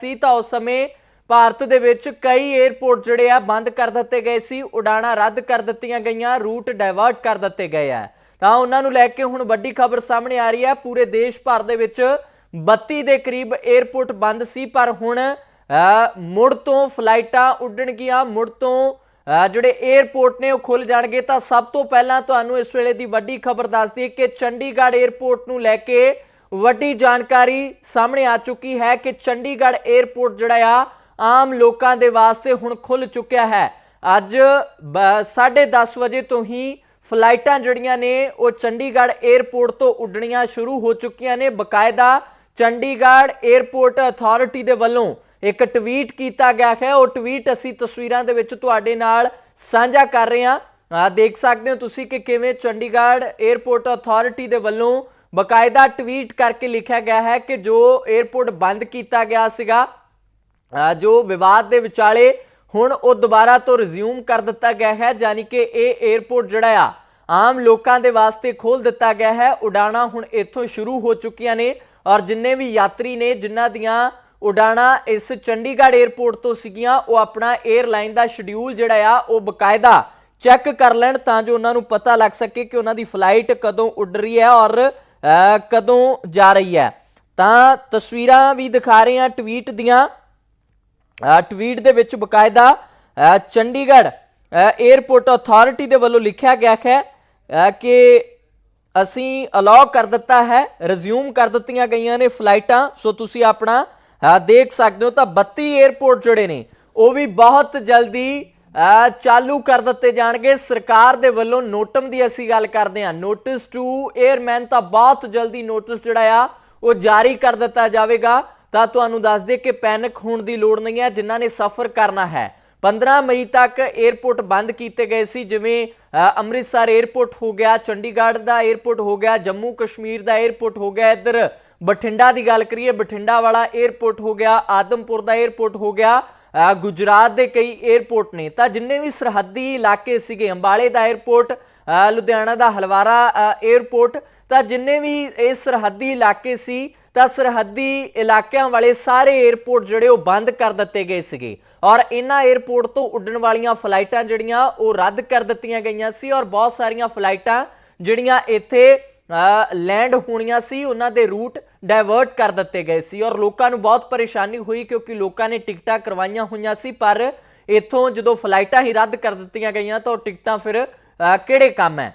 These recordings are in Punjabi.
ਸੀ ਤਾਂ ਉਸ ਸਮੇਂ ਭਾਰਤ ਦੇ ਵਿੱਚ ਕਈ 에ਅਰਪੋਰਟ ਜਿਹੜੇ ਆ ਬੰਦ ਕਰ ਦਿੱਤੇ ਗਏ ਸੀ, ਉਡਾਣਾ ਰੱਦ ਕਰ ਦਿੱਤੀਆਂ ਗਈਆਂ ਰੂਟ ਡਾਇਵਰਟ ਕਰ ਦਿੱਤੇ ਗਏ ਆ। ਤਾਂ ਉਹਨਾਂ ਨੂੰ ਲੈ ਕੇ ਹੁਣ ਵੱਡੀ ਖਬਰ ਸਾਹਮਣੇ ਆ ਰਹੀ ਹੈ, ਪੂਰੇ ਦੇਸ਼ ਭਰ ਦੇ ਵਿੱਚ 32 ਦੇ ਕਰੀਬ 에ਅਰਪੋਰਟ ਬੰਦ ਸੀ, ਪਰ ਹੁਣ ਮੁੜ ਤੋਂ ਫਲਾਈਟਾਂ ਉੱਡਣਗੀਆਂ, ਮੁੜ ਤੋਂ ਜਿਹੜੇ 에ਅਰਪੋਰਟ ਨੇ ਉਹ ਖੁੱਲ ਜਾਣਗੇ। ਤਾਂ ਸਭ ਤੋਂ ਪਹਿਲਾਂ ਤੁਹਾਨੂੰ ਇਸ ਵੇਲੇ ਦੀ ਵੱਡੀ ਖਬਰ ਦੱਸਦੀ ਕਿ ਚੰਡੀਗੜ੍ਹ 에ਅਰਪੋਰਟ ਨੂੰ ਲੈ ਕੇ ਵੱਡੀ ਜਾਣਕਾਰੀ ਸਾਹਮਣੇ ਆ ਚੁੱਕੀ ਹੈ ਕਿ ਚੰਡੀਗੜ੍ਹ 에ਅਰਪੋਰਟ ਜਿਹੜਾ ਆ, ਆਮ ਲੋਕਾਂ ਦੇ ਵਾਸਤੇ ਹੁਣ ਖੁੱਲ ਚੁੱਕਿਆ ਹੈ। ਅੱਜ 10:30 ਵਜੇ ਤੋਂ ਹੀ ਫਲਾਈਟਾਂ ਜਿਹੜੀਆਂ ਨੇ, ਉਹ ਚੰਡੀਗੜ੍ਹ 에ਅਰਪੋਰਟ ਤੋਂ ਉੱਡਣੀਆਂ ਸ਼ੁਰੂ ਹੋ ਚੁੱਕੀਆਂ ਨੇ। ਬਕਾਇਦਾ ਚੰਡੀਗੜ੍ਹ 에ਅਰਪੋਰਟ ਅਥਾਰਟੀ ਦੇ ਵੱਲੋਂ ਇੱਕ ਟਵੀਟ ਕੀਤਾ ਗਿਆ ਹੈ। ਉਹ ਟਵੀਟ ਅਸੀਂ ਤਸਵੀਰਾਂ ਦੇ ਵਿੱਚ ਤੁਹਾਡੇ ਨਾਲ ਸਾਂਝਾ ਕਰ ਰਹੇ ਹਾਂ। ਆ ਦੇਖ ਸਕਦੇ ਹੋ ਤੁਸੀਂ ਕਿ ਕਿਵੇਂ ਚੰਡੀਗੜ੍ਹ 에ਅਰਪੋਰਟ ਅਥਾਰਟੀ ਦੇ ਵੱਲੋਂ ਬਕਾਇਦਾ ਟਵੀਟ ਕਰਕੇ ਲਿਖਿਆ ਗਿਆ ਹੈ ਕਿ ਜੋ 에어ਪੋਰਟ ਬੰਦ ਕੀਤਾ ਗਿਆ ਸੀਗਾ ਜੋ ਵਿਵਾਦ ਦੇ ਵਿਚਾਲੇ ਹੁਣ ਉਹ ਦੁਬਾਰਾ ਤੋਂ ਰਿਜ਼ਿਊਮ ਕਰ ਦਿੱਤਾ ਗਿਆ ਹੈ, ਯਾਨੀ ਕਿ ਇਹ 에어ਪੋਰਟ ਜਿਹੜਾ ਆ, ਆਮ ਲੋਕਾਂ ਦੇ ਵਾਸਤੇ ਖੋਲ ਦਿੱਤਾ ਗਿਆ ਹੈ। ਉਡਾਣਾ ਹੁਣ ਇੱਥੋਂ ਸ਼ੁਰੂ ਹੋ ਚੁੱਕੀਆਂ ਨੇ ਔਰ ਜਿੰਨੇ ਵੀ ਯਾਤਰੀ ਨੇ, ਜਿਨ੍ਹਾਂ ਦੀਆਂ ਉਡਾਣਾ ਇਸ ਚੰਡੀਗੜ੍ਹ 에어ਪੋਰਟ ਤੋਂ ਸੀਗੀਆਂ, ਉਹ ਆਪਣਾ 에ਅਰਲਾਈਨ ਦਾ ਸ਼ਡਿਊਲ ਜਿਹੜਾ ਆ, ਉਹ ਬਕਾਇਦਾ ਚੈੱਕ ਕਰ ਲੈਣ ਤਾਂ ਜੋ ਉਹਨਾਂ ਨੂੰ ਪਤਾ ਲੱਗ ਸਕੇ ਕਿ ਉਹਨਾਂ ਦੀ ਫਲਾਈਟ ਕਦੋਂ ਉੱਡ ਰਹੀ ਹੈ ਔਰ ਕਦੋਂ ਜਾ ਰਹੀ ਹੈ? ਤਾਂ ਤਸਵੀਰਾਂ ਵੀ ਦਿਖਾ ਰਹੇ ਹਾਂ ਟਵੀਟ ਦੀਆਂ। ਟਵੀਟ ਦੇ ਵਿੱਚ ਬਕਾਇਦਾ ਚੰਡੀਗੜ੍ਹ ਅ, 에ਅਰਪੋਰਟ ਅਥਾਰਟੀ ਦੇ ਵੱਲੋਂ ਲਿਖਿਆ ਗਿਆ ਹੈ ਕਿ ਅਸੀਂ ਅਲਾਉ ਕਰ ਦਿੱਤਾ ਹੈ ਰਿਜ਼ਿਊਮ ਕਰ ਦਿੱਤੀਆਂ ਗਈਆਂ ਨੇ ਫਲਾਈਟਾਂ ਸੋ ਤੁਸੀਂ ਆਪਣਾ ਦੇਖ ਸਕਦੇ ਹੋ ਤਾਂ 32 에ਅਰਪੋਰਟ ਜਿਹੜੇ ਨੇ ਉਹ ਵੀ ਬਹੁਤ ਜਲਦੀ ਚਾਲੂ ਕਰ ਦਿੱਤੇ ਜਾਣਗੇ। ਸਰਕਾਰ ਦੇ ਵੱਲੋਂ ਨੋਟਮ ਦੀ ਅਸੀਂ ਗੱਲ ਕਰਦੇ ਹਾਂ। ਨੋਟਿਸ ਟੂ 에ਅਰਮੈਨ ਤਾਂ ਬਹੁਤ ਜਲਦੀ ਨੋਟਿਸ ਜਿਹੜਾ ਆ, ਉਹ ਜਾਰੀ ਕਰ ਦਿੱਤਾ ਜਾਵੇਗਾ। ਤਾਂ ਤੁਹਾਨੂੰ ਦੱਸ ਦੇ ਕਿ ਪੈਨਿਕ ਹੋਣ ਦੀ ਲੋੜ ਨਹੀਂ ਹੈ, ਜਿਨ੍ਹਾਂ ਨੇ ਸਫ਼ਰ ਕਰਨਾ ਹੈ। 15 ਮਈ ਤੱਕ 에ਅਰਪੋਰਟ ਬੰਦ ਕੀਤੇ ਗਏ ਸੀ, ਜਿਵੇਂ ਅੰਮ੍ਰਿਤਸਰ 에ਅਰਪੋਰਟ ਹੋ ਗਿਆ, ਚੰਡੀਗੜ੍ਹ ਦਾ 에ਅਰਪੋਰਟ ਹੋ ਗਿਆ, ਜੰਮੂ ਕਸ਼ਮੀਰ ਦਾ 에ਅਰਪੋਰਟ ਹੋ ਗਿਆ, ਇੱਧਰ ਬਠਿੰਡਾ ਦੀ ਗੱਲ ਕਰੀਏ, ਬਠਿੰਡਾ ਵਾਲਾ 에ਅਰਪੋਰਟ ਹੋ ਗਿਆ, ਆਦਮਪੁਰ ਦਾ 에ਅਰਪੋਰਟ ਹੋ ਗਿਆ। ਗੁਜਰਾਤ ਦੇ ਕਈ 에어ਪੋਰਟ ਨੇ। ਤਾਂ ਜਿੰਨੇ ਵੀ ਸਰਹੱਦੀ ਇਲਾਕੇ ਸੀਗੇ, ਅੰਬਾਲੇ ਦਾ 에어ਪੋਰਟ ਲੁਧਿਆਣਾ ਦਾ ਹਲਵਾਰਾ 에어ਪੋਰਟ ਤਾਂ ਜਿੰਨੇ ਵੀ ਇਹ ਸਰਹੱਦੀ ਇਲਾਕੇ ਸੀ, ਤਾਂ ਸਰਹੱਦੀ ਇਲਾਕਿਆਂ ਵਾਲੇ ਸਾਰੇ 에어ਪੋਰਟ ਜਿਹੜੇ ਉਹ ਬੰਦ ਕਰ ਦਿੱਤੇ ਗਏ ਸੀਗੇ। ਔਰ ਇਹਨਾਂ 에어ਪੋਰਟ ਤੋਂ ਉੱਡਣ ਵਾਲੀਆਂ ਫਲਾਈਟਾਂ ਜਿਹੜੀਆਂ, ਉਹ ਰੱਦ ਕਰ ਦਿੱਤੀਆਂ ਗਈਆਂ ਸੀ। ਔਰ ਬਹੁਤ ਸਾਰੀਆਂ ਫਲਾਈਟਾਂ ਜਿਹੜੀਆਂ ਇੱਥੇ ਲੈਂਡ ਹੋਣੀਆਂ ਸੀ, ਉਹਨਾਂ ਦੇ ਰੂਟ ਡਾਇਵਰਟ ਕਰ ਦਿੱਤੇ ਗਏ ਸੀ ਔਰ ਲੋਕਾਂ ਨੂੰ ਬਹੁਤ ਪਰੇਸ਼ਾਨੀ ਹੋਈ ਕਿਉਂਕਿ ਲੋਕਾਂ ਨੇ ਟਿਕਟਾਂ ਕਰਵਾਈਆਂ ਹੋਈਆਂ ਸੀ, ਪਰ ਇੱਥੋਂ ਜਦੋਂ ਫਲਾਈਟਾਂ ਹੀ ਰੱਦ ਕਰ ਦਿੱਤੀਆਂ ਗਈਆਂ ਤਾਂ ਉਹ ਟਿਕਟਾਂ ਫਿਰ ਕਿਹੜੇ ਕੰਮ ਹੈ?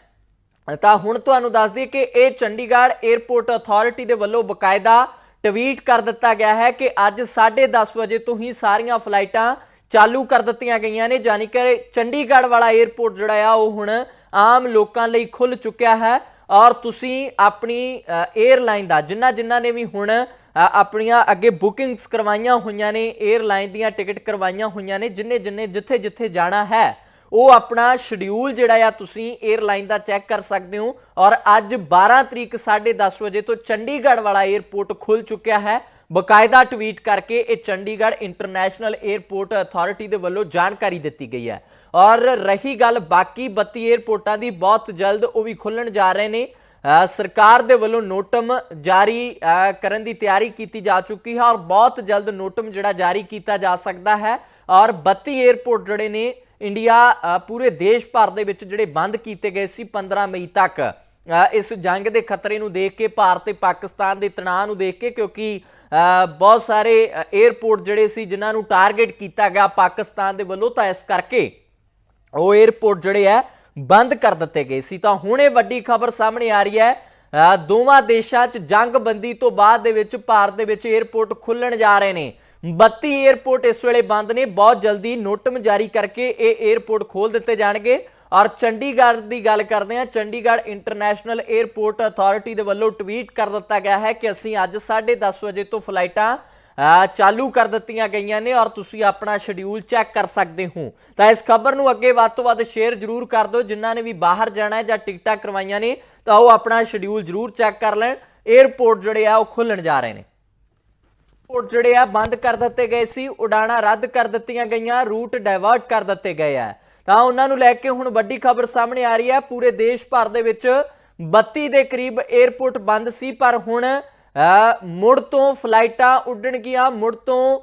ਤਾਂ ਹੁਣ ਤੁਹਾਨੂੰ ਦੱਸ ਦਈਏ ਕਿ ਇਹ ਚੰਡੀਗੜ੍ਹ 에ਅਰਪੋਰਟ ਅਥਾਰਟੀ ਦੇ ਵੱਲੋਂ ਬਕਾਇਦਾ ਟਵੀਟ ਕਰ ਦਿੱਤਾ ਗਿਆ ਹੈ ਕਿ ਅੱਜ 10:30 ਵਜੇ ਤੋਂ ਹੀ ਸਾਰੀਆਂ ਫਲਾਈਟਾਂ ਚਾਲੂ ਕਰ ਦਿੱਤੀਆਂ ਗਈਆਂ ਨੇ ਯਾਨੀ ਕਿ ਚੰਡੀਗੜ੍ਹ ਵਾਲਾ 에ਅਰਪੋਰਟ ਜਿਹੜਾ ਆ, ਉਹ ਹੁਣ ਆਮ ਲੋਕਾਂ ਲਈ ਖੁੱਲ ਚੁੱਕਿਆ ਹੈ। ਔਰ ਤੁਸੀਂ ਆਪਣੀ 에ਅਰਲਾਈਨ ਦਾ, ਜਿੰਨਾ ਜਿੰਨਾ ਨੇ ਵੀ ਹੁਣ ਆਪਣੀਆਂ ਅੱਗੇ ਬੁਕਿੰਗਸ ਕਰਵਾਈਆਂ ਹੋਈਆਂ ਨੇ 에ਅਰਲਾਈਨ ਦੀਆਂ ਟਿਕਟ ਕਰਵਾਈਆਂ ਹੋਈਆਂ ਨੇ, ਜਿੰਨੇ ਜਿੰਨੇ, ਜਿੱਥੇ ਜਿੱਥੇ ਜਾਣਾ ਹੈ, ਉਹ ਆਪਣਾ ਸ਼ਡਿਊਲ ਜਿਹੜਾ ਆ ਤੁਸੀਂ 에ਅਰਲਾਈਨ ਦਾ ਚੈੱਕ ਕਰ ਸਕਦੇ ਹੋ। ਔਰ ਅੱਜ 12 ਤਰੀਕ 10:30 ਵਜੇ ਤੋਂ ਚੰਡੀਗੜ੍ਹ ਵਾਲਾ 에ਅਰਪੋਰਟ ਖੁੱਲ ਚੁੱਕਿਆ ਹੈ। ਬਕਾਇਦਾ ਟਵੀਟ ਕਰਕੇ ਇਹ ਚੰਡੀਗੜ੍ਹ ਇੰਟਰਨੈਸ਼ਨਲ 에ਅਰਪੋਰਟ ਅਥਾਰਟੀ ਦੇ ਵੱਲੋਂ ਜਾਣਕਾਰੀ ਦਿੱਤੀ ਗਈ ਹੈ। ਔਰ ਰਹੀ ਗੱਲ ਬਾਕੀ 32 에ਅਰਪੋਰਟਾਂ ਦੀ, ਬਹੁਤ ਜਲਦ ਉਹ ਵੀ ਖੁੱਲਣ ਜਾ ਰਹੇ ਨੇ। ਸਰਕਾਰ ਦੇ ਵੱਲੋਂ ਨੋਟਮ ਜਾਰੀ ਕਰਨ ਦੀ ਤਿਆਰੀ ਕੀਤੀ ਜਾ ਚੁੱਕੀ ਹੈ ਔਰ ਬਹੁਤ ਜਲਦ ਨੋਟਮ ਜਿਹੜਾ ਜਾਰੀ ਕੀਤਾ ਜਾ ਸਕਦਾ ਹੈ। ਔਰ 32 에ਅਰਪੋਰਟ ਜਿਹੜੇ ਨੇ, ਇੰਡੀਆ ਪੂਰੇ ਦੇਸ਼ ਭਰ ਦੇ ਵਿੱਚ ਜਿਹੜੇ ਬੰਦ ਕੀਤੇ ਗਏ ਸੀ 15 ਮਈ ਤੱਕ। ਇਸ ਜੰਗ ਦੇ ਖਤਰੇ ਨੂੰ ਦੇਖ ਕੇ, ਭਾਰਤ ਤੇ ਪਾਕਿਸਤਾਨ ਦੇ ਤਣਾਅ ਨੂੰ ਦੇਖ ਕੇ, ਕਿਉਂਕਿ ਬਹੁਤ ਸਾਰੇ 에어ਪੋਰਟ ਜਿਹੜੇ ਸੀ, ਜਿਨ੍ਹਾਂ ਨੂੰ ਟਾਰਗੇਟ ਕੀਤਾ ਗਿਆ ਪਾਕਿਸਤਾਨ ਦੇ ਵੱਲੋਂ, ਤਾਂ ਇਸ ਕਰਕੇ ਉਹ 에어ਪੋਰਟ ਜਿਹੜੇ ਆ, ਬੰਦ ਕਰ ਦਿੱਤੇ ਗਏ ਸੀ। ਤਾਂ ਹੁਣ ਇਹ ਵੱਡੀ ਖਬਰ ਸਾਹਮਣੇ ਆ ਰਹੀ ਹੈ ਦੋਵਾਂ ਦੇਸ਼ਾਂ 'ਚ ਜੰਗਬੰਦੀ ਤੋਂ ਬਾਅਦ ਦੇ ਵਿੱਚ ਭਾਰਤ ਦੇ ਵਿੱਚ 에어ਪੋਰਟ ਖੁੱਲਣ ਜਾ ਰਹੇ ਨੇ। 32 에어ਪੋਰਟ ਇਸ ਵੇਲੇ ਬੰਦ ਨੇ। ਬਹੁਤ ਜਲਦੀ ਨੋਟਮ ਜਾਰੀ ਕਰਕੇ ਇਹ 에어ਪੋਰਟ ਖੋਲ ਦਿੱਤੇ ਜਾਣਗੇ। ਔਰ ਚੰਡੀਗੜ੍ਹ ਦੀ ਗੱਲ ਕਰਦੇ ਹਾਂ, ਚੰਡੀਗੜ੍ਹ ਇੰਟਰਨੈਸ਼ਨਲ 에ਅਰਪੋਰਟ ਅਥਾਰਟੀ ਦੇ ਵੱਲੋਂ ਟਵੀਟ ਕਰ ਦਿੱਤਾ ਗਿਆ ਹੈ ਕਿ ਅਸੀਂ ਅੱਜ 10:30 ਵਜੇ ਤੋਂ ਫਲਾਈਟਾਂ ਚਾਲੂ ਕਰ ਦਿੱਤੀਆਂ ਗਈਆਂ ਨੇ ਔਰ ਤੁਸੀਂ ਆਪਣਾ ਸ਼ਡਿਊਲ ਚੈੱਕ ਕਰ ਸਕਦੇ ਹੋ। ਤਾਂ ਇਸ ਖਬਰ ਨੂੰ ਅੱਗੇ ਵੱਧ ਤੋਂ ਵੱਧ ਸ਼ੇਅਰ ਜ਼ਰੂਰ ਕਰ ਦਿਓ, ਜਿਨ੍ਹਾਂ ਨੇ ਵੀ ਬਾਹਰ ਜਾਣਾ ਹੈ ਜਾਂ ਟਿਕਟਾਂ ਕਰਵਾਈਆਂ ਨੇ, ਤਾਂ ਉਹ ਆਪਣਾ ਸ਼ਡਿਊਲ ਜ਼ਰੂਰ ਚੈੱਕ ਕਰ ਲੈਣ। 에ਅਰਪੋਰਟ ਜਿਹੜੇ ਆ, ਉਹ ਖੁੱਲਣ ਜਾ ਰਹੇ ਨੇ। ਏਅਰਪੋਰਟ ਜਿਹੜੇ ਆ, ਬੰਦ ਕਰ ਦਿੱਤੇ ਗਏ ਸੀ, ਉਡਾਣਾ ਰੱਦ ਕਰ ਦਿੱਤੀਆਂ ਗਈਆਂ ਰੂਟ ਡਾਇਵਰਟ ਕਰ ਦਿੱਤੇ ਗਏ ਆ। ਤਾਂ ਉਹਨਾਂ ਨੂੰ ਲੈ ਕੇ ਹੁਣ ਵੱਡੀ ਖਬਰ ਸਾਹਮਣੇ ਆ ਰਹੀ ਹੈ। ਪੂਰੇ ਦੇਸ਼ ਭਰ ਦੇ ਵਿੱਚ 32 ਦੇ ਕਰੀਬ 에어ਪੋਰਟ ਬੰਦ ਸੀ, ਪਰ ਹੁਣ ਮੁੜ ਤੋਂ ਫਲਾਈਟਾਂ ਉੱਡਣਗੀਆਂ ਮੁੜ ਤੋਂ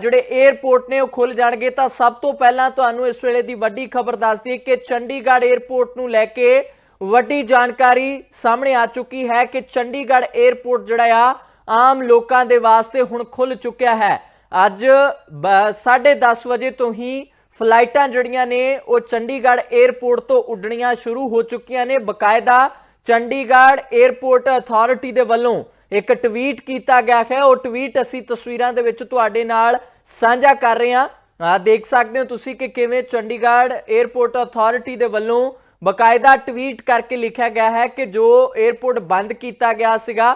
ਜਿਹੜੇ 에어ਪੋਰਟ ਨੇ ਉਹ ਖੁੱਲ ਜਾਣਗੇ। ਤਾਂ ਸਭ ਤੋਂ ਪਹਿਲਾਂ ਤੁਹਾਨੂੰ ਇਸ ਵੇਲੇ ਦੀ ਵੱਡੀ ਖਬਰ ਦੱਸਦੀ ਦਈਏ ਕਿ ਚੰਡੀਗੜ੍ਹ 에어ਪੋਰਟ ਨੂੰ ਲੈ ਕੇ ਵੱਡੀ ਜਾਣਕਾਰੀ ਸਾਹਮਣੇ ਆ ਚੁੱਕੀ ਹੈ ਕਿ ਚੰਡੀਗੜ੍ਹ 에어ਪੋਰਟ ਜਿਹੜਾ ਆ, ਆਮ ਲੋਕਾਂ ਦੇ ਵਾਸਤੇ ਹੁਣ ਖੁੱਲ ਚੁੱਕਿਆ ਹੈ। ਅੱਜ 10:30 ਵਜੇ ਤੋਂ ਹੀ ਫਲਾਈਟਾਂ ਜਿਹੜੀਆਂ ਨੇ, ਉਹ ਚੰਡੀਗੜ੍ਹ 에ਅਰਪੋਰਟ ਤੋਂ ਉੱਡਣੀਆਂ ਸ਼ੁਰੂ ਹੋ ਚੁੱਕੀਆਂ ਨੇ। ਬਕਾਇਦਾ ਚੰਡੀਗੜ੍ਹ 에ਅਰਪੋਰਟ ਅਥਾਰਟੀ ਦੇ ਵੱਲੋਂ ਇੱਕ ਟਵੀਟ ਕੀਤਾ ਗਿਆ ਹੈ। ਉਹ ਟਵੀਟ ਅਸੀਂ ਤਸਵੀਰਾਂ ਦੇ ਵਿੱਚ ਤੁਹਾਡੇ ਨਾਲ ਸਾਂਝਾ ਕਰ ਰਹੇ ਹਾਂ। ਆ ਦੇਖ ਸਕਦੇ ਹੋ ਤੁਸੀਂ ਕਿ ਕਿਵੇਂ ਚੰਡੀਗੜ੍ਹ 에ਅਰਪੋਰਟ ਅਥਾਰਟੀ ਦੇ ਵੱਲੋਂ ਬਕਾਇਦਾ ਟਵੀਟ ਕਰਕੇ ਲਿਖਿਆ ਗਿਆ ਹੈ ਕਿ ਜੋ 에ਅਰਪੋਰਟ ਬੰਦ ਕੀਤਾ ਗਿਆ ਸੀਗਾ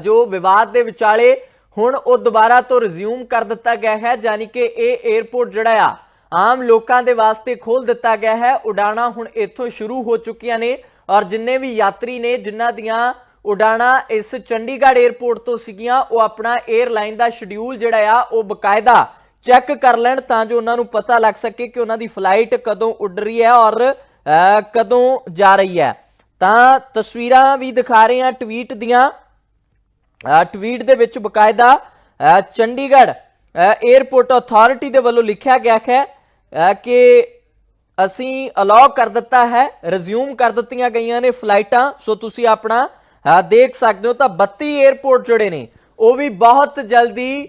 ਜੋ ਵਿਵਾਦ ਦੇ ਵਿਚਾਲੇ ਹੁਣ ਉਹ ਦੁਬਾਰਾ ਤੋਂ ਰਿਜ਼ਿਊਮ ਕਰ ਦਿੱਤਾ ਗਿਆ ਹੈ ਯਾਨੀ ਕਿ ਇਹ 에ਅਰਪੋਰਟ ਜਿਹੜਾ ਆ, ਆਮ ਲੋਕਾਂ ਦੇ ਵਾਸਤੇ ਖੋਲ ਦਿੱਤਾ ਗਿਆ ਹੈ। ਉਡਾਣਾ ਹੁਣ ਇੱਥੋਂ ਸ਼ੁਰੂ ਹੋ ਚੁੱਕੀਆਂ ਨੇ ਔਰ ਜਿੰਨੇ ਵੀ ਯਾਤਰੀ ਨੇ, ਜਿਨ੍ਹਾਂ ਦੀਆਂ ਉਡਾਣਾ ਇਸ ਚੰਡੀਗੜ੍ਹ 에ਅਰਪੋਰਟ ਤੋਂ ਸੀਗੀਆਂ, ਉਹ ਆਪਣਾ 에ਅਰਲਾਈਨ ਦਾ ਸ਼ਡਿਊਲ ਜਿਹੜਾ ਆ, ਉਹ ਬਕਾਇਦਾ ਚੈੱਕ ਕਰ ਲੈਣ ਤਾਂ ਜੋ ਉਹਨਾਂ ਨੂੰ ਪਤਾ ਲੱਗ ਸਕੇ ਕਿ ਉਹਨਾਂ ਦੀ ਫਲਾਈਟ ਕਦੋਂ ਉੱਡ ਰਹੀ ਹੈ ਔਰ ਕਦੋਂ ਜਾ ਰਹੀ ਹੈ। ਤਾਂ ਤਸਵੀਰਾਂ ਵੀ ਦਿਖਾ ਰਹੇ ਹਾਂ ਟਵੀਟ ਦੀਆਂ। ਟਵੀਟ ਦੇ ਵਿੱਚ ਬਕਾਇਦਾ ਚੰਡੀਗੜ੍ਹ 에ਅਰਪੋਰਟ ਅਥਾਰਟੀ ਦੇ ਵੱਲੋਂ ਲਿਖਿਆ ਗਿਆ ਹੈ ਕਿ ਅਸੀਂ ਅਲਾਉ ਕਰ ਦਿੱਤਾ ਹੈ ਰਿਜ਼ਿਊਮ ਕਰ ਦਿੱਤੀਆਂ ਗਈਆਂ ਨੇ ਫਲਾਈਟਾਂ ਸੋ ਤੁਸੀਂ ਆਪਣਾ ਦੇਖ ਸਕਦੇ ਹੋ ਤਾਂ 32 에ਅਰਪੋਰਟ ਜਿਹੜੇ ਨੇ, ਉਹ ਵੀ ਬਹੁਤ ਜਲਦੀ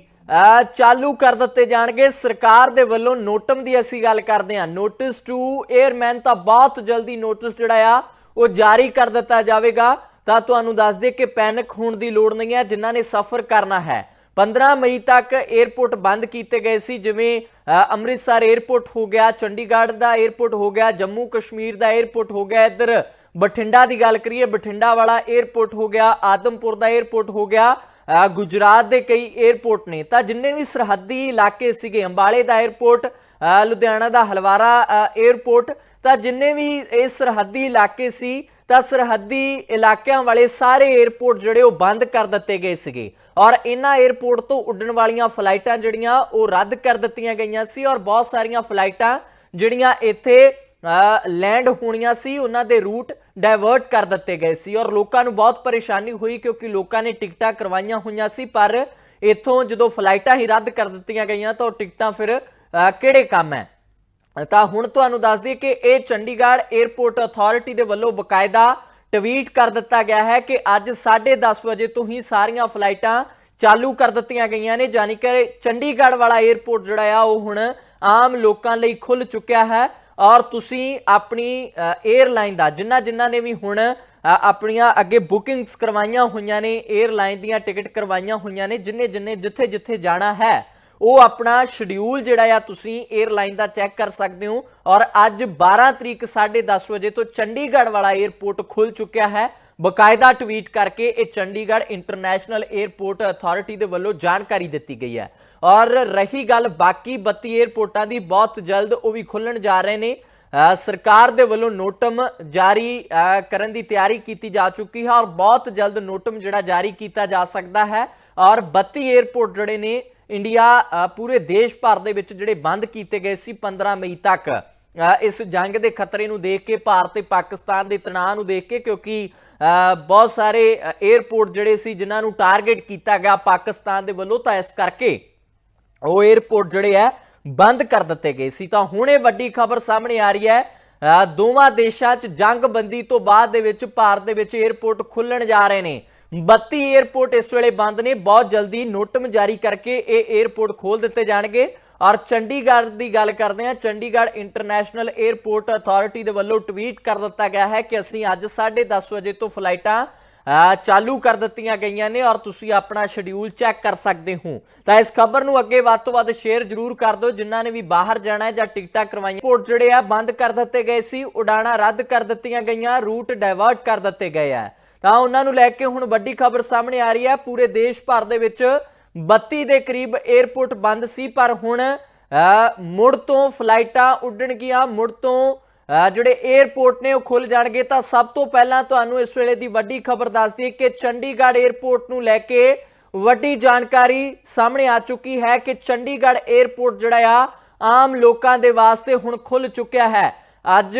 ਚਾਲੂ ਕਰ ਦਿੱਤੇ ਜਾਣਗੇ। ਸਰਕਾਰ ਦੇ ਵੱਲੋਂ ਨੋਟਮ ਦੀ ਅਸੀਂ ਗੱਲ ਕਰਦੇ ਹਾਂ। ਨੋਟਿਸ ਟੂ 에ਅਰਮੈਨ ਤਾਂ ਬਹੁਤ ਜਲਦੀ ਨੋਟਿਸ ਜਿਹੜਾ ਆ, ਉਹ ਜਾਰੀ ਕਰ ਦਿੱਤਾ ਜਾਵੇਗਾ। ਤਾਂ ਤੁਹਾਨੂੰ ਦੱਸ ਦੇ ਕਿ ਪੈਨਿਕ ਹੋਣ ਦੀ ਲੋੜ ਨਹੀਂ ਹੈ, ਜਿਨ੍ਹਾਂ ਨੇ ਸਫ਼ਰ ਕਰਨਾ ਹੈ। 15 ਮਈ ਤੱਕ 에어ਪੋਰਟ ਬੰਦ ਕੀਤੇ ਗਏ ਸੀ, ਜਿਵੇਂ ਅੰਮ੍ਰਿਤਸਰ 에어ਪੋਰਟ ਹੋ ਗਿਆ, ਚੰਡੀਗੜ੍ਹ ਦਾ 에어ਪੋਰਟ ਹੋ ਗਿਆ, ਜੰਮੂ ਕਸ਼ਮੀਰ ਦਾ 에어ਪੋਰਟ ਹੋ ਗਿਆ, ਇੱਧਰ ਬਠਿੰਡਾ ਦੀ ਗੱਲ ਕਰੀਏ, ਬਠਿੰਡਾ ਵਾਲਾ 에어ਪੋਰਟ ਹੋ ਗਿਆ, ਆਦਮਪੁਰ ਦਾ 에어ਪੋਰਟ ਹੋ ਗਿਆ ਗੁਜਰਾਤ ਦੇ ਕਈ 에어ਪੋਰਟ ਨੇ। ਤਾਂ ਜਿੰਨੇ ਵੀ ਸਰਹੱਦੀ ਇਲਾਕੇ ਸੀਗੇ, ਅੰਬਾਲੇ ਦਾ 에어ਪੋਰਟ ਲੁਧਿਆਣਾ ਦਾ ਹਲਵਾਰਾ 에어ਪੋਰਟ ਤਾਂ ਜਿੰਨੇ ਵੀ ਇਹ ਸਰਹੱਦੀ ਇਲਾਕੇ ਸੀ ਤਾਂ ਸਰਹੱਦੀ ਇਲਾਕਿਆਂ ਵਾਲੇ ਸਾਰੇ 에ਅਰਪੋਰਟ ਜਿਹੜੇ ਉਹ ਬੰਦ ਕਰ ਦਿੱਤੇ ਗਏ ਸੀਗੇ। ਔਰ ਇਹਨਾਂ 에ਅਰਪੋਰਟ ਤੋਂ ਉੱਡਣ ਵਾਲੀਆਂ ਫਲਾਈਟਾਂ ਜਿਹੜੀਆਂ, ਉਹ ਰੱਦ ਕਰ ਦਿੱਤੀਆਂ ਗਈਆਂ ਸੀ ਔਰ ਬਹੁਤ ਸਾਰੀਆਂ ਫਲਾਈਟਾਂ ਜਿਹੜੀਆਂ ਇੱਥੇ ਲੈਂਡ ਹੋਣੀਆਂ ਸੀ, ਉਹਨਾਂ ਦੇ ਰੂਟ ਡਾਇਵਰਟ ਕਰ ਦਿੱਤੇ ਗਏ ਸੀ। ਔਰ ਲੋਕਾਂ ਨੂੰ ਬਹੁਤ ਪਰੇਸ਼ਾਨੀ ਹੋਈ ਕਿਉਂਕਿ ਲੋਕਾਂ ਨੇ ਟਿਕਟਾਂ ਕਰਵਾਈਆਂ ਹੋਈਆਂ ਸੀ, ਪਰ ਇੱਥੋਂ ਜਦੋਂ ਫਲਾਈਟਾਂ ਹੀ ਰੱਦ ਕਰ ਦਿੱਤੀਆਂ ਗਈਆਂ ਤਾਂ ਉਹ ਟਿਕਟਾਂ ਫਿਰ ਕਿਹੜੇ ਕੰਮ ਹੈ? ਤਾਂ ਹੁਣ ਤੁਹਾਨੂੰ ਦੱਸ ਦਈਏ ਕਿ ਇਹ ਚੰਡੀਗੜ੍ਹ 에ਅਰਪੋਰਟ ਅਥਾਰਟੀ ਦੇ ਵੱਲੋਂ ਬਕਾਇਦਾ ਟਵੀਟ ਕਰ ਦਿੱਤਾ ਗਿਆ ਹੈ ਕਿ ਅੱਜ 10:30 ਵਜੇ ਤੋਂ ਹੀ ਸਾਰੀਆਂ ਫਲਾਈਟਾਂ ਚਾਲੂ ਕਰ ਦਿੱਤੀਆਂ ਗਈਆਂ ਨੇ ਜਾਨੀ ਕਿ ਚੰਡੀਗੜ੍ਹ ਵਾਲਾ 에ਅਰਪੋਰਟ ਜਿਹੜਾ ਆ, ਉਹ ਹੁਣ ਆਮ ਲੋਕਾਂ ਲਈ ਖੁੱਲ ਚੁੱਕਿਆ ਹੈ ਔਰ ਤੁਸੀਂ ਆਪਣੀ 에ਅਰਲਾਈਨ ਦਾ, ਜਿੰਨਾ ਜਿੰਨਾ ਨੇ ਵੀ ਹੁਣ ਆਪਣੀਆਂ ਅੱਗੇ ਬੁਕਿੰਗਸ ਕਰਵਾਈਆਂ ਹੋਈਆਂ ਨੇ 에ਅਰਲਾਈਨ ਦੀਆਂ ਟਿਕਟ ਕਰਵਾਈਆਂ ਹੋਈਆਂ ਨੇ, ਜਿੰਨੇ ਜਿੰਨੇ ਜਿੱਥੇ ਜਿੱਥੇ ਜਾਣਾ ਹੈ ਉਹ ਆਪਣਾ ਸ਼ਡਿਊਲ ਜਿਹੜਾ ਆ ਤੁਸੀਂ 에ਅਰਲਾਈਨ ਦਾ ਚੈੱਕ ਕਰ ਸਕਦੇ ਹੋ। ਔਰ ਅੱਜ 12 ਤਰੀਕ 10:30 ਵਜੇ ਤੋਂ ਚੰਡੀਗੜ੍ਹ ਵਾਲਾ 에ਅਰਪੋਰਟ ਖੁੱਲ ਚੁੱਕਿਆ ਹੈ। ਬਕਾਇਦਾ ਟਵੀਟ ਕਰਕੇ ਇਹ ਚੰਡੀਗੜ੍ਹ ਇੰਟਰਨੈਸ਼ਨਲ 에ਅਰਪੋਰਟ ਅਥਾਰਟੀ ਦੇ ਵੱਲੋਂ ਜਾਣਕਾਰੀ ਦਿੱਤੀ ਗਈ ਹੈ। ਔਰ ਰਹੀ ਗੱਲ ਬਾਕੀ 32 에ਅਰਪੋਰਟਾਂ ਦੀ, ਬਹੁਤ ਜਲਦ ਉਹ ਵੀ ਖੁੱਲਣ ਜਾ ਰਹੇ ਨੇ। ਸਰਕਾਰ ਦੇ ਵੱਲੋਂ ਨੋਟਮ ਜਾਰੀ ਕਰਨ ਦੀ ਤਿਆਰੀ ਕੀਤੀ ਜਾ ਚੁੱਕੀ ਹੈ। ਔਰ ਬਹੁਤ ਜਲਦ ਨੋਟਮ ਜਿਹੜਾ ਜਾਰੀ ਕੀਤਾ ਜਾ ਸਕਦਾ ਹੈ। ਔਰ 32 에ਅਰਪੋਰਟ ਜਿਹੜੇ ਨੇ ਇੰਡੀਆ ਪੂਰੇ ਦੇਸ਼ ਭਰ ਦੇ ਵਿੱਚ ਜਿਹੜੇ ਬੰਦ ਕੀਤੇ ਗਏ ਸੀ 15 ਮਈ ਤੱਕ। ਇਸ ਜੰਗ ਦੇ ਖਤਰੇ ਨੂੰ ਦੇਖ ਕੇ ਭਾਰਤ ਤੇ ਪਾਕਿਸਤਾਨ ਦੇ ਤਣਾਅ ਨੂੰ ਦੇਖ ਕੇ ਕਿਉਂਕਿ ਬਹੁਤ ਸਾਰੇ 에ਅਰਪੋਰਟ ਜਿਹੜੇ ਸੀ ਜਿਨ੍ਹਾਂ ਨੂੰ ਟਾਰਗੇਟ ਕੀਤਾ ਗਿਆ ਪਾਕਿਸਤਾਨ ਦੇ ਵੱਲੋਂ ਤਾਂ ਇਸ ਕਰਕੇ ਉਹ 에ਅਰਪੋਰਟ ਜਿਹੜੇ ਆ ਬੰਦ ਕਰ ਦਿੱਤੇ ਗਏ ਸੀ। ਤਾਂ ਹੁਣ ਇਹ ਵੱਡੀ ਖਬਰ ਸਾਹਮਣੇ ਆ ਰਹੀ ਹੈ ਦੋਵਾਂ ਦੇਸ਼ਾਂ 'ਚ ਜੰਗਬੰਦੀ ਤੋਂ ਬਾਅਦ ਦੇ ਵਿੱਚ ਭਾਰਤ ਦੇ ਵਿੱਚ 에ਅਰਪੋਰਟ ਖੁੱਲਣ ਜਾ ਰਹੇ ਨੇ। 32 에어ਪੋਰਟ ਇਸ ਵੇਲੇ ਬੰਦ ਨੇ, ਬਹੁਤ ਜਲਦੀ ਨੋਟਮ ਜਾਰੀ ਕਰਕੇ ਇਹ 에어ਪੋਰਟ ਖੋਲ ਦਿੱਤੇ ਜਾਣਗੇ। ਔਰ ਚੰਡੀਗੜ੍ਹ ਦੀ ਗੱਲ ਕਰਦੇ ਹਾਂ, ਚੰਡੀਗੜ੍ਹ ਇੰਟਰਨੈਸ਼ਨਲ 에어ਪੋਰਟ ਅਥਾਰਟੀ ਦੇ ਵੱਲੋਂ ਟਵੀਟ ਕਰ ਦਿੱਤਾ ਗਿਆ ਹੈ ਕਿ ਅਸੀਂ ਅੱਜ 10:30 ਵਜੇ ਤੋਂ ਫਲਾਈਟਾਂ ਚਾਲੂ ਕਰ ਦਿੱਤੀਆਂ ਗਈਆਂ ਨੇ ਔਰ ਤੁਸੀਂ ਆਪਣਾ ਸ਼ਡਿਊਲ ਚੈੱਕ ਕਰ ਸਕਦੇ ਹੋ। ਤਾਂ ਇਸ ਖਬਰ ਨੂੰ ਅੱਗੇ ਵੱਧ ਤੋਂ ਵੱਧ ਸ਼ੇਅਰ ਜ਼ਰੂਰ ਕਰ ਦਿਓ। ਜਿਨ੍ਹਾਂ ਨੇ ਵੀ ਬਾਹਰ ਜਾਣਾ ਹੈ ਜਾਂ ਟਿਕਟਾਂ ਕਰਵਾਈਆਂ ਪੋਰਟ ਜਿਹੜੇ ਆ ਬੰਦ ਕਰ ਦਿੱਤੇ ਗਏ ਸੀ, ਉਡਾਣਾ ਰੱਦ ਕਰ ਦਿੱਤੀਆਂ ਗਈਆਂ, ਰੂਟ ਡਾਇਵਰਟ ਕਰ ਦਿੱਤੇ ਗਏ ਆ। ਤਾਂ ਉਹਨਾਂ ਨੂੰ ਲੈ ਕੇ ਹੁਣ ਵੱਡੀ ਖਬਰ ਸਾਹਮਣੇ ਆ ਰਹੀ ਹੈ। ਪੂਰੇ ਦੇਸ਼ ਭਰ ਦੇ ਵਿੱਚ 32 ਦੇ ਕਰੀਬ 에ਅਰਪੋਰਟ ਬੰਦ ਸੀ, ਪਰ ਹੁਣ ਮੁੜ ਤੋਂ ਫਲਾਈਟਾਂ ਉੱਡਣਗੀਆਂ ਮੁੜ ਤੋਂ ਜਿਹੜੇ 에ਅਰਪੋਰਟ ਨੇ ਉਹ ਖੁੱਲ ਜਾਣਗੇ। ਤਾਂ ਸਭ ਤੋਂ ਪਹਿਲਾਂ ਤੁਹਾਨੂੰ ਇਸ ਵੇਲੇ ਦੀ ਵੱਡੀ ਖਬਰ ਦੱਸਦੀ ਕਿ ਚੰਡੀਗੜ੍ਹ 에ਅਰਪੋਰਟ ਨੂੰ ਲੈ ਕੇ ਵੱਡੀ ਜਾਣਕਾਰੀ ਸਾਹਮਣੇ ਆ ਚੁੱਕੀ ਹੈ ਕਿ ਚੰਡੀਗੜ੍ਹ 에ਅਰਪੋਰਟ ਜਿਹੜਾ ਆ, ਆਮ ਲੋਕਾਂ ਦੇ ਵਾਸਤੇ ਹੁਣ ਖੁੱਲ ਚੁੱਕਿਆ ਹੈ। ਅੱਜ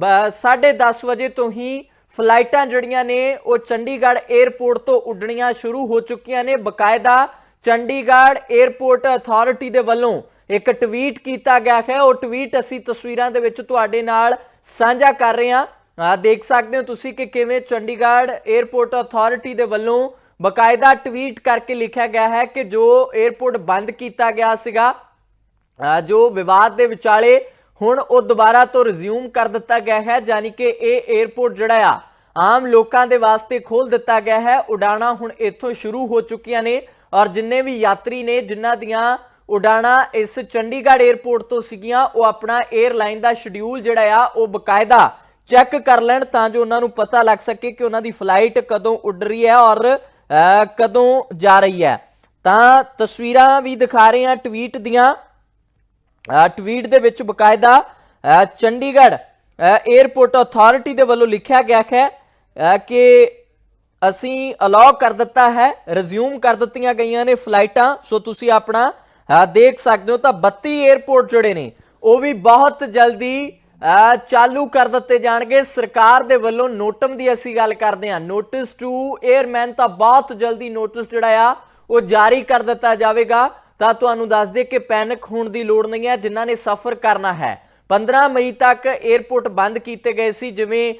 10:30 ਵਜੇ ਤੋਂ ਹੀ ਫਲਾਈਟਾਂ ਜਿਹੜੀਆਂ ਨੇ, ਉਹ ਚੰਡੀਗੜ੍ਹ 에ਅਰਪੋਰਟ ਤੋਂ ਉੱਡਣੀਆਂ ਸ਼ੁਰੂ ਹੋ ਚੁੱਕੀਆਂ ਨੇ। ਬਕਾਇਦਾ ਚੰਡੀਗੜ੍ਹ 에ਅਰਪੋਰਟ ਅਥਾਰਟੀ ਦੇ ਵੱਲੋਂ ਇੱਕ ਟਵੀਟ ਕੀਤਾ ਗਿਆ ਹੈ। ਉਹ ਟਵੀਟ ਅਸੀਂ ਤਸਵੀਰਾਂ ਦੇ ਵਿੱਚ ਤੁਹਾਡੇ ਨਾਲ ਸਾਂਝਾ ਕਰ ਰਹੇ ਹਾਂ। ਆ ਦੇਖ ਸਕਦੇ ਹੋ ਤੁਸੀਂ ਕਿ ਕਿਵੇਂ ਚੰਡੀਗੜ੍ਹ 에ਅਰਪੋਰਟ ਅਥਾਰਟੀ ਦੇ ਵੱਲੋਂ ਬਕਾਇਦਾ ਟਵੀਟ ਕਰਕੇ ਲਿਖਿਆ ਗਿਆ ਹੈ ਕਿ ਜੋ 에ਅਰਪੋਰਟ ਬੰਦ ਕੀਤਾ ਗਿਆ ਸੀਗਾ ਜੋ ਵਿਵਾਦ ਦੇ ਵਿਚਾਲੇ ਹੁਣ ਉਹ ਦੁਬਾਰਾ ਤੋਂ ਰਿਜ਼ਿਊਮ ਕਰ ਦਿੱਤਾ ਗਿਆ ਹੈ। ਯਾਨੀ ਕਿ ਇਹ 에ਅਰਪੋਰਟ ਜਿਹੜਾ ਆ ਆਮ ਲੋਕਾਂ ਦੇ ਵਾਸਤੇ ਖੋਲ ਦਿੱਤਾ ਗਿਆ ਹੈ। ਉਡਾਣਾ ਹੁਣ ਇੱਥੋਂ ਸ਼ੁਰੂ ਹੋ ਚੁੱਕੀਆਂ ਨੇ ਔਰ ਜਿੰਨੇ ਵੀ ਯਾਤਰੀ ਨੇ, ਜਿਨ੍ਹਾਂ ਦੀਆਂ ਉਡਾਣਾ ਇਸ ਚੰਡੀਗੜ੍ਹ 에ਅਰਪੋਰਟ ਤੋਂ ਸੀਗੀਆਂ, ਉਹ ਆਪਣਾ 에ਅਰਲਾਈਨ ਦਾ ਸ਼ਡਿਊਲ ਜਿਹੜਾ ਆ, ਉਹ ਬਕਾਇਦਾ ਚੈੱਕ ਕਰ ਲੈਣ ਤਾਂ ਜੋ ਉਹਨਾਂ ਨੂੰ ਪਤਾ ਲੱਗ ਸਕੇ ਕਿ ਉਹਨਾਂ ਦੀ ਫਲਾਈਟ ਕਦੋਂ ਉੱਡ ਰਹੀ ਹੈ ਔਰ ਕਦੋਂ ਜਾ ਰਹੀ ਹੈ। ਤਾਂ ਤਸਵੀਰਾਂ ਵੀ ਦਿਖਾ ਰਹੇ ਹਾਂ ਟਵੀਟ ਦੀਆਂ। ਟਵੀਟ ਦੇ ਵਿੱਚ ਬਕਾਇਦਾ ਚੰਡੀਗੜ੍ਹ 에ਅਰਪੋਰਟ ਅਥਾਰਟੀ ਦੇ ਵੱਲੋਂ ਲਿਖਿਆ ਗਿਆ ਹੈ ਕਿ ਅਸੀਂ ਅਲਾਉ ਕਰ ਦਿੱਤਾ ਹੈ ਰਿਜ਼ਿਊਮ ਕਰ ਦਿੱਤੀਆਂ ਗਈਆਂ ਨੇ ਫਲਾਈਟਾਂ ਸੋ ਤੁਸੀਂ ਆਪਣਾ ਦੇਖ ਸਕਦੇ ਹੋ ਤਾਂ 32 에ਅਰਪੋਰਟ ਜਿਹੜੇ ਨੇ, ਉਹ ਵੀ ਬਹੁਤ ਜਲਦੀ ਚਾਲੂ ਕਰ ਦਿੱਤੇ ਜਾਣਗੇ। ਸਰਕਾਰ ਦੇ ਵੱਲੋਂ ਨੋਟਮ ਦੀ ਅਸੀਂ ਗੱਲ ਕਰਦੇ ਹਾਂ। ਨੋਟਿਸ ਟੂ 에ਅਰਮੈਨ ਤਾਂ ਬਹੁਤ ਜਲਦੀ ਨੋਟਿਸ ਜਿਹੜਾ ਆ, ਉਹ ਜਾਰੀ ਕਰ ਦਿੱਤਾ ਜਾਵੇਗਾ। ਤਾਂ ਤੁਹਾਨੂੰ ਦੱਸ ਦੇ ਕਿ ਪੈਨਿਕ ਹੋਣ ਦੀ ਲੋੜ ਨਹੀਂ ਹੈ, ਜਿਨ੍ਹਾਂ ਨੇ ਸਫ਼ਰ ਕਰਨਾ ਹੈ। 15 ਮਈ ਤੱਕ 에어ਪੋਰਟ ਬੰਦ ਕੀਤੇ ਗਏ ਸੀ, ਜਿਵੇਂ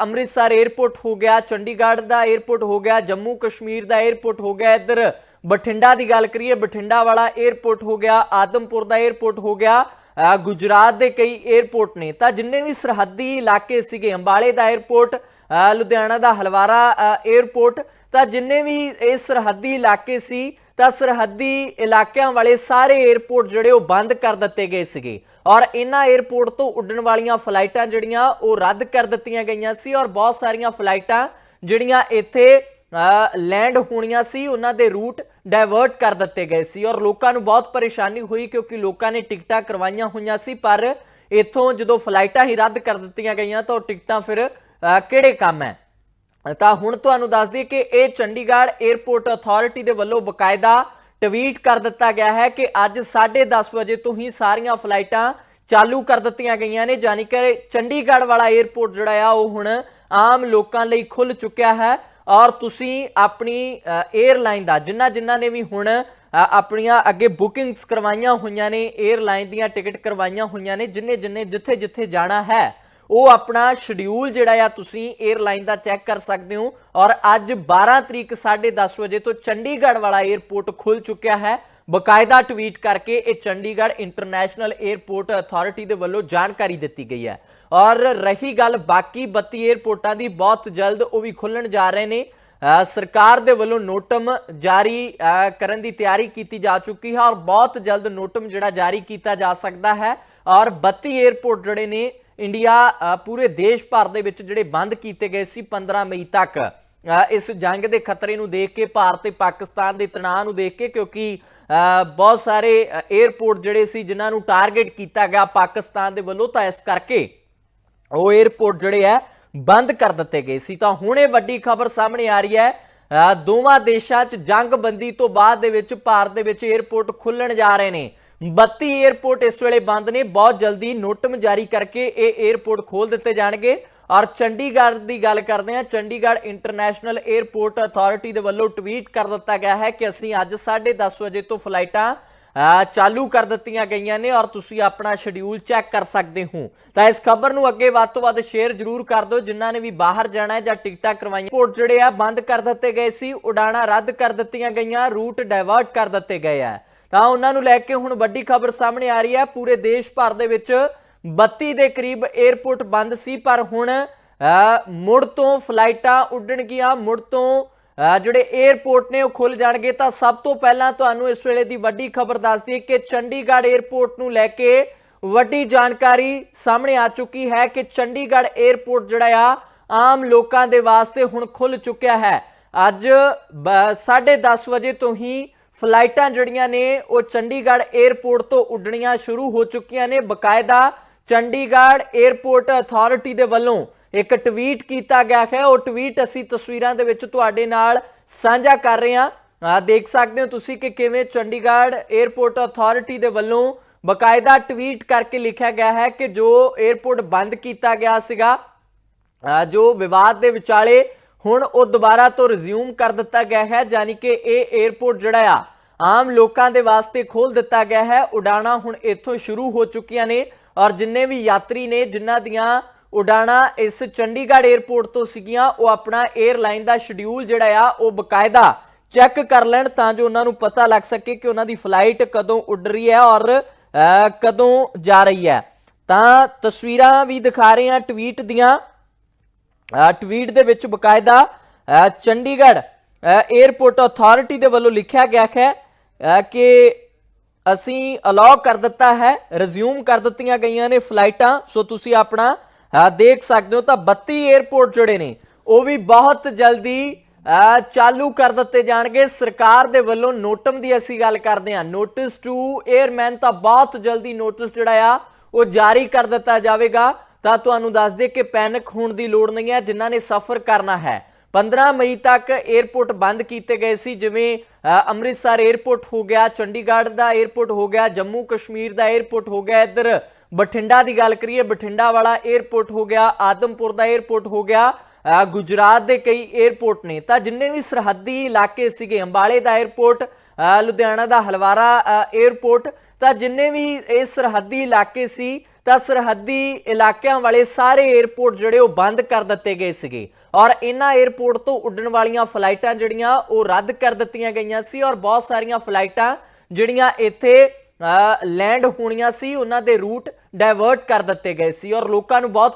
ਅੰਮ੍ਰਿਤਸਰ 에어ਪੋਰਟ ਹੋ ਗਿਆ, ਚੰਡੀਗੜ੍ਹ ਦਾ 에어ਪੋਰਟ ਹੋ ਗਿਆ, ਜੰਮੂ ਕਸ਼ਮੀਰ ਦਾ 에어ਪੋਰਟ ਹੋ ਗਿਆ, ਇੱਧਰ ਬਠਿੰਡਾ ਦੀ ਗੱਲ ਕਰੀਏ, ਬਠਿੰਡਾ ਵਾਲਾ 에어ਪੋਰਟ ਹੋ ਗਿਆ, ਆਦਮਪੁਰ ਦਾ 에어ਪੋਰਟ ਹੋ ਗਿਆ ਗੁਜਰਾਤ ਦੇ ਕਈ 에어ਪੋਰਟ ਨੇ। ਤਾਂ ਜਿੰਨੇ ਵੀ ਸਰਹੱਦੀ ਇਲਾਕੇ ਸੀਗੇ, ਅੰਬਾਲੇ ਦਾ 에어ਪੋਰਟ ਲੁਧਿਆਣਾ ਦਾ ਹਲਵਾਰਾ 에어ਪੋਰਟ ਤਾਂ ਜਿੰਨੇ ਵੀ ਇਹ ਸਰਹੱਦੀ ਇਲਾਕੇ ਸੀ ਤਾਂ ਸਰਹੱਦੀ ਇਲਾਕਿਆਂ ਵਾਲੇ ਸਾਰੇ 에ਅਰਪੋਰਟ ਜਿਹੜੇ ਉਹ ਬੰਦ ਕਰ ਦਿੱਤੇ ਗਏ ਸੀਗੇ। ਔਰ ਇਹਨਾਂ 에ਅਰਪੋਰਟ ਤੋਂ ਉੱਡਣ ਵਾਲੀਆਂ ਫਲਾਈਟਾਂ ਜਿਹੜੀਆਂ, ਉਹ ਰੱਦ ਕਰ ਦਿੱਤੀਆਂ ਗਈਆਂ ਸੀ ਔਰ ਬਹੁਤ ਸਾਰੀਆਂ ਫਲਾਈਟਾਂ ਜਿਹੜੀਆਂ ਇੱਥੇ ਲੈਂਡ ਹੋਣੀਆਂ ਸੀ ਉਹਨਾਂ ਦੇ ਰੂਟ ਡਾਇਵਰਟ ਕਰ ਦਿੱਤੇ ਗਏ ਸੀ। ਔਰ ਲੋਕਾਂ ਨੂੰ ਬਹੁਤ ਪਰੇਸ਼ਾਨੀ ਹੋਈ ਕਿਉਂਕਿ ਲੋਕਾਂ ਨੇ ਟਿਕਟਾਂ ਕਰਵਾਈਆਂ ਹੋਈਆਂ ਸੀ, ਪਰ ਇੱਥੋਂ ਜਦੋਂ ਫਲਾਈਟਾਂ ਹੀ ਰੱਦ ਕਰ ਦਿੱਤੀਆਂ ਗਈਆਂ ਤਾਂ ਉਹ ਟਿਕਟਾਂ ਫਿਰ ਕਿਹੜੇ ਕੰਮ ਹੈ ਤਾਂ ਹੁਣ ਤੁਹਾਨੂੰ ਦੱਸ ਦਈਏ ਕਿ ਇਹ ਚੰਡੀਗੜ੍ਹ 에ਅਰਪੋਰਟ ਅਥਾਰਟੀ ਦੇ ਵੱਲੋਂ ਬਕਾਇਦਾ ਟਵੀਟ ਕਰ ਦਿੱਤਾ ਗਿਆ ਹੈ ਕਿ ਅੱਜ 10:30 ਵਜੇ ਤੋਂ ਹੀ ਸਾਰੀਆਂ ਫਲਾਈਟਾਂ ਚਾਲੂ ਕਰ ਦਿੱਤੀਆਂ ਗਈਆਂ ਨੇ ਜਾਨੀ ਕਿ ਚੰਡੀਗੜ੍ਹ ਵਾਲਾ 에ਅਰਪੋਰਟ ਜਿਹੜਾ ਆ, ਉਹ ਹੁਣ ਆਮ ਲੋਕਾਂ ਲਈ ਖੁੱਲ ਚੁੱਕਿਆ ਹੈ ਔਰ ਤੁਸੀਂ ਆਪਣੀ 에ਅਰਲਾਈਨ ਦਾ, ਜਿੰਨਾ ਜਿੰਨਾ ਨੇ ਵੀ ਹੁਣ ਆਪਣੀਆਂ ਅੱਗੇ ਬੁਕਿੰਗਸ ਕਰਵਾਈਆਂ ਹੋਈਆਂ ਨੇ 에ਅਰਲਾਈਨ ਦੀਆਂ ਟਿਕਟ ਕਰਵਾਈਆਂ ਹੋਈਆਂ ਨੇ, ਜਿੰਨੇ ਜਿੰਨੇ ਜਿੱਥੇ ਜਿੱਥੇ ਜਾਣਾ ਹੈ ਉਹ ਆਪਣਾ ਸ਼ਡਿਊਲ ਜਿਹੜਾ ਆ ਤੁਸੀਂ 에ਅਰਲਾਈਨ ਦਾ ਚੈੱਕ ਕਰ ਸਕਦੇ ਹੋ। ਔਰ ਅੱਜ 12 ਤਰੀਕ 10:30 ਵਜੇ ਤੋਂ ਚੰਡੀਗੜ੍ਹ ਵਾਲਾ 에ਅਰਪੋਰਟ ਖੁੱਲ ਚੁੱਕਿਆ ਹੈ। ਬਕਾਇਦਾ ਟਵੀਟ ਕਰਕੇ ਇਹ ਚੰਡੀਗੜ੍ਹ ਇੰਟਰਨੈਸ਼ਨਲ 에ਅਰਪੋਰਟ ਅਥਾਰਟੀ ਦੇ ਵੱਲੋਂ ਜਾਣਕਾਰੀ ਦਿੱਤੀ ਗਈ ਹੈ। ਔਰ ਰਹੀ ਗੱਲ ਬਾਕੀ 32 에ਅਰਪੋਰਟਾਂ ਦੀ, ਬਹੁਤ ਜਲਦ ਉਹ ਵੀ ਖੁੱਲਣ ਜਾ ਰਹੇ ਨੇ। ਸਰਕਾਰ ਦੇ ਵੱਲੋਂ ਨੋਟਮ ਜਾਰੀ ਕਰਨ ਦੀ ਤਿਆਰੀ ਕੀਤੀ ਜਾ ਚੁੱਕੀ ਹੈ। ਔਰ ਬਹੁਤ ਜਲਦ ਨੋਟਮ ਜਿਹੜਾ ਜਾਰੀ ਕੀਤਾ ਜਾ ਸਕਦਾ ਹੈ। ਔਰ 32 에ਅਰਪੋਰਟ ਜਿਹੜੇ ਨੇ ਇੰਡੀਆ ਪੂਰੇ ਦੇਸ਼ ਭਰ ਦੇ ਵਿੱਚ ਜਿਹੜੇ ਬੰਦ ਕੀਤੇ ਗਏ ਸੀ 15 ਮਈ ਤੱਕ। ਇਸ ਜੰਗ ਦੇ ਖਤਰੇ ਨੂੰ ਦੇਖ ਕੇ ਭਾਰਤ ਤੇ ਪਾਕਿਸਤਾਨ ਦੇ ਤਣਾਅ ਨੂੰ ਦੇਖ ਕੇ ਕਿਉਂਕਿ ਬਹੁਤ ਸਾਰੇ 에어ਪੋਰਟ ਜਿਹੜੇ ਸੀ ਜਿਨ੍ਹਾਂ ਨੂੰ ਟਾਰਗੇਟ ਕੀਤਾ ਗਿਆ ਪਾਕਿਸਤਾਨ ਦੇ ਵੱਲੋਂ, ਤਾਂ ਇਸ ਕਰਕੇ ਉਹ 에어ਪੋਰਟ ਜਿਹੜੇ ਆ, ਬੰਦ ਕਰ ਦਿੱਤੇ ਗਏ ਸੀ। ਤਾਂ ਹੁਣ ਇਹ ਵੱਡੀ ਖਬਰ ਸਾਹਮਣੇ ਆ ਰਹੀ ਹੈ। ਦੋਵਾਂ ਦੇਸ਼ਾਂ 'ਚ ਜੰਗਬੰਦੀ ਤੋਂ ਬਾਅਦ ਦੇ ਵਿੱਚ ਭਾਰਤ ਦੇ ਵਿੱਚ 에어ਪੋਰਟ ਖੁੱਲਣ ਜਾ ਰਹੇ ਨੇ। 32 에어ਪੋਰਟ ਇਸ ਵੇਲੇ ਬੰਦ ਨੇ, ਬਹੁਤ ਜਲਦੀ ਨੋਟਮ ਜਾਰੀ ਕਰਕੇ ਇਹ 에어ਪੋਰਟ ਖੋਲ ਦਿੱਤੇ ਜਾਣਗੇ। ਔਰ ਚੰਡੀਗੜ੍ਹ ਦੀ ਗੱਲ ਕਰਦੇ ਹਾਂ, ਚੰਡੀਗੜ੍ਹ ਇੰਟਰਨੈਸ਼ਨਲ 에어ਪੋਰਟ ਅਥਾਰਟੀ ਦੇ ਵੱਲੋਂ ਟਵੀਟ ਕਰ ਦਿੱਤਾ ਗਿਆ ਹੈ ਕਿ ਅਸੀਂ ਅੱਜ 10:30 ਵਜੇ ਤੋਂ ਫਲਾਈਟਾਂ ਚਾਲੂ ਕਰ ਦਿੱਤੀਆਂ ਗਈਆਂ ਨੇ ਔਰ ਤੁਸੀਂ ਆਪਣਾ ਸ਼ਡਿਊਲ ਚੈੱਕ ਕਰ ਸਕਦੇ ਹੋ। ਤਾਂ ਇਸ ਖਬਰ ਨੂੰ ਅੱਗੇ ਵੱਧ ਤੋਂ ਵੱਧ ਸ਼ੇਅਰ ਜ਼ਰੂਰ ਕਰ ਦਿਓ, ਜਿਨ੍ਹਾਂ ਨੇ ਵੀ ਬਾਹਰ ਜਾਣਾ ਹੈ ਜਾਂ ਟਿਕਟਾਂ ਕਰਵਾਈਆਂ। ਪੋਰਟ ਜਿਹੜੇ ਆ, ਬੰਦ ਕਰ ਦਿੱਤੇ ਗਏ ਸੀ, ਉਡਾਣਾ ਰੱਦ ਕਰ ਦਿੱਤੀਆਂ ਗਈਆਂ, ਰੂਟ ਡਾਇਵਰਟ ਕਰ ਦਿੱਤੇ ਗਏ ਆ। ਤਾਂ ਉਹਨਾਂ ਨੂੰ ਲੈ ਕੇ ਹੁਣ ਵੱਡੀ ਖਬਰ ਸਾਹਮਣੇ ਆ ਰਹੀ ਹੈ। ਪੂਰੇ ਦੇਸ਼ ਭਰ ਦੇ ਵਿੱਚ 32 ਦੇ ਕਰੀਬ 에어ਪੋਰਟ ਬੰਦ ਸੀ, ਪਰ ਹੁਣ ਮੁੜ ਤੋਂ ਫਲਾਈਟਾਂ ਉੱਡਣਗੀਆਂ, ਮੁੜ ਤੋਂ ਜਿਹੜੇ 에어ਪੋਰਟ ਨੇ ਉਹ ਖੁੱਲ ਜਾਣਗੇ। ਤਾਂ ਸਭ ਤੋਂ ਪਹਿਲਾਂ ਤੁਹਾਨੂੰ ਇਸ ਵੇਲੇ ਦੀ ਵੱਡੀ ਖਬਰ ਦੱਸਦੀ ਕਿ ਚੰਡੀਗੜ੍ਹ 에어ਪੋਰਟ ਨੂੰ ਲੈ ਕੇ ਵੱਡੀ ਜਾਣਕਾਰੀ ਸਾਹਮਣੇ ਆ ਚੁੱਕੀ ਹੈ ਕਿ ਚੰਡੀਗੜ੍ਹ 에어ਪੋਰਟ ਜਿਹੜਾ ਆ, ਆਮ ਲੋਕਾਂ ਦੇ ਵਾਸਤੇ ਹੁਣ ਖੁੱਲ ਚੁੱਕਿਆ ਹੈ। ਅੱਜ 10:30 ਵਜੇ ਤੋਂ ਹੀ ਫਲਾਈਟਾਂ ਜਿਹੜੀਆਂ ਨੇ, ਉਹ ਚੰਡੀਗੜ੍ਹ 에ਅਰਪੋਰਟ ਤੋਂ ਉੱਡਣੀਆਂ ਸ਼ੁਰੂ ਹੋ ਚੁੱਕੀਆਂ ਨੇ। ਬਕਾਇਦਾ ਚੰਡੀਗੜ੍ਹ 에ਅਰਪੋਰਟ ਅਥਾਰਟੀ ਦੇ ਵੱਲੋਂ ਇੱਕ ਟਵੀਟ ਕੀਤਾ ਗਿਆ ਹੈ। ਉਹ ਟਵੀਟ ਅਸੀਂ ਤਸਵੀਰਾਂ ਦੇ ਵਿੱਚ ਤੁਹਾਡੇ ਨਾਲ ਸਾਂਝਾ ਕਰ ਰਹੇ ਹਾਂ। ਆ ਦੇਖ ਸਕਦੇ ਹੋ ਤੁਸੀਂ ਕਿ ਕਿਵੇਂ ਚੰਡੀਗੜ੍ਹ 에ਅਰਪੋਰਟ ਅਥਾਰਟੀ ਦੇ ਵੱਲੋਂ ਬਕਾਇਦਾ ਟਵੀਟ ਕਰਕੇ ਲਿਖਿਆ ਗਿਆ ਹੈ ਕਿ ਜੋ 에ਅਰਪੋਰਟ ਬੰਦ ਕੀਤਾ ਗਿਆ ਸੀਗਾ ਜੋ ਵਿਵਾਦ ਦੇ ਵਿਚਾਲੇ ਹੁਣ ਉਹ ਦੁਬਾਰਾ ਤੋਂ ਰਿਜ਼ਿਊਮ ਕਰ ਦਿੱਤਾ ਗਿਆ ਹੈ ਯਾਨੀ ਕਿ ਇਹ 에어ਪੋਰਟ ਜਿਹੜਾ ਆ, ਆਮ ਲੋਕਾਂ ਦੇ ਵਾਸਤੇ ਖੋਲ ਦਿੱਤਾ ਗਿਆ ਹੈ। ਉਡਾਣਾ ਹੁਣ ਇੱਥੋਂ ਸ਼ੁਰੂ ਹੋ ਚੁੱਕੀਆਂ ਨੇ ਔਰ ਜਿੰਨੇ ਵੀ ਯਾਤਰੀ ਨੇ, ਜਿਨ੍ਹਾਂ ਦੀਆਂ ਉਡਾਣਾ ਇਸ ਚੰਡੀਗੜ੍ਹ 에어ਪੋਰਟ ਤੋਂ ਸੀਗੀਆਂ, ਉਹ ਆਪਣਾ 에ਅਰਲਾਈਨ ਦਾ ਸ਼ਡਿਊਲ ਜਿਹੜਾ ਆ, ਉਹ ਬਕਾਇਦਾ ਚੈੱਕ ਕਰ ਲੈਣ ਤਾਂ ਜੋ ਉਹਨਾਂ ਨੂੰ ਪਤਾ ਲੱਗ ਸਕੇ ਕਿ ਉਹਨਾਂ ਦੀ ਫਲਾਈਟ ਕਦੋਂ ਉੱਡ ਰਹੀ ਹੈ ਔਰ ਕਦੋਂ ਜਾ ਰਹੀ ਹੈ। ਤਾਂ ਤਸਵੀਰਾਂ ਵੀ ਦਿਖਾ ਰਹੇ ਹਾਂ ਟਵੀਟ ਦੀਆਂ। ਟਵੀਟ ਦੇ ਵਿੱਚ ਬਕਾਇਦਾ ਚੰਡੀਗੜ੍ਹ ਏਅਰਪੋਰਟ ਅਥਾਰਟੀ ਦੇ ਵੱਲੋਂ ਲਿਖਿਆ ਗਿਆ ਹੈ ਕਿ ਅਸੀਂ ਅਲਾਉ ਕਰ ਦਿੱਤਾ ਹੈ ਰਿਜ਼ਿਊਮ ਕਰ ਦਿੱਤੀਆਂ ਗਈਆਂ ਨੇ ਫਲਾਈਟਾਂ ਸੋ ਤੁਸੀਂ ਆਪਣਾ ਦੇਖ ਸਕਦੇ ਹੋ ਤਾਂ 32 ਏਅਰਪੋਰਟ ਜਿਹੜੇ ਨੇ, ਉਹ ਵੀ ਬਹੁਤ ਜਲਦੀ ਚਾਲੂ ਕਰ ਦਿੱਤੇ ਜਾਣਗੇ। ਸਰਕਾਰ ਦੇ ਵੱਲੋਂ ਨੋਟਮ ਦੀ ਅਸੀਂ ਗੱਲ ਕਰਦੇ ਹਾਂ। ਨੋਟਿਸ ਟੂ ਏਅਰਮੈਨ ਤਾਂ ਬਹੁਤ ਜਲਦੀ ਨੋਟਿਸ ਜਿਹੜਾ ਆ, ਉਹ ਜਾਰੀ ਕਰ ਦਿੱਤਾ ਜਾਵੇਗਾ। ਤਾਂ ਤੁਹਾਨੂੰ ਦੱਸ ਦੇ ਕਿ ਪੈਨਿਕ ਹੋਣ ਦੀ ਲੋੜ ਨਹੀਂ ਹੈ, ਜਿਨ੍ਹਾਂ ਨੇ ਸਫ਼ਰ ਕਰਨਾ ਹੈ। 15 ਮਈ ਤੱਕ 에어ਪੋਰਟ ਬੰਦ ਕੀਤੇ ਗਏ ਸੀ, ਜਿਵੇਂ ਅੰਮ੍ਰਿਤਸਰ 에어ਪੋਰਟ ਹੋ ਗਿਆ, ਚੰਡੀਗੜ੍ਹ ਦਾ 에어ਪੋਰਟ ਹੋ ਗਿਆ, ਜੰਮੂ ਕਸ਼ਮੀਰ ਦਾ 에어ਪੋਰਟ ਹੋ ਗਿਆ, ਇੱਧਰ ਬਠਿੰਡਾ ਦੀ ਗੱਲ ਕਰੀਏ, ਬਠਿੰਡਾ ਵਾਲਾ 에어ਪੋਰਟ ਹੋ ਗਿਆ, ਆਦਮਪੁਰ ਦਾ 에어ਪੋਰਟ ਹੋ ਗਿਆ ਗੁਜਰਾਤ ਦੇ ਕਈ 에어ਪੋਰਟ ਨੇ। ਤਾਂ ਜਿੰਨੇ ਵੀ ਸਰਹੱਦੀ ਇਲਾਕੇ ਸੀਗੇ, ਅੰਬਾਲੇ ਦਾ 에어ਪੋਰਟ ਲੁਧਿਆਣਾ ਦਾ ਹਲਵਾਰਾ 에어ਪੋਰਟ ਤਾਂ ਜਿੰਨੇ ਵੀ ਇਹ ਸਰਹੱਦੀ ਇਲਾਕੇ ਸੀ ਤਾਂ ਸਰਹੱਦੀ ਇਲਾਕਿਆਂ ਵਾਲੇ ਸਾਰੇ 에ਅਰਪੋਰਟ ਜਿਹੜੇ ਉਹ ਬੰਦ ਕਰ ਦਿੱਤੇ ਗਏ ਸੀਗੇ। ਔਰ ਇਹਨਾਂ 에ਅਰਪੋਰਟ ਤੋਂ ਉੱਡਣ ਵਾਲੀਆਂ ਫਲਾਈਟਾਂ ਜਿਹੜੀਆਂ, ਉਹ ਰੱਦ ਕਰ ਦਿੱਤੀਆਂ ਗਈਆਂ ਸੀ ਔਰ ਬਹੁਤ ਸਾਰੀਆਂ ਫਲਾਈਟਾਂ ਜਿਹੜੀਆਂ ਇੱਥੇ ਲੈਂਡ ਹੋਣੀਆਂ ਸੀ, ਉਹਨਾਂ ਦੇ ਰੂਟ ਡਾਇਵਰਟ ਕਰ ਦਿੱਤੇ ਗਏ ਸੀ ਔਰ ਲੋਕਾਂ ਨੂੰ ਬਹੁਤ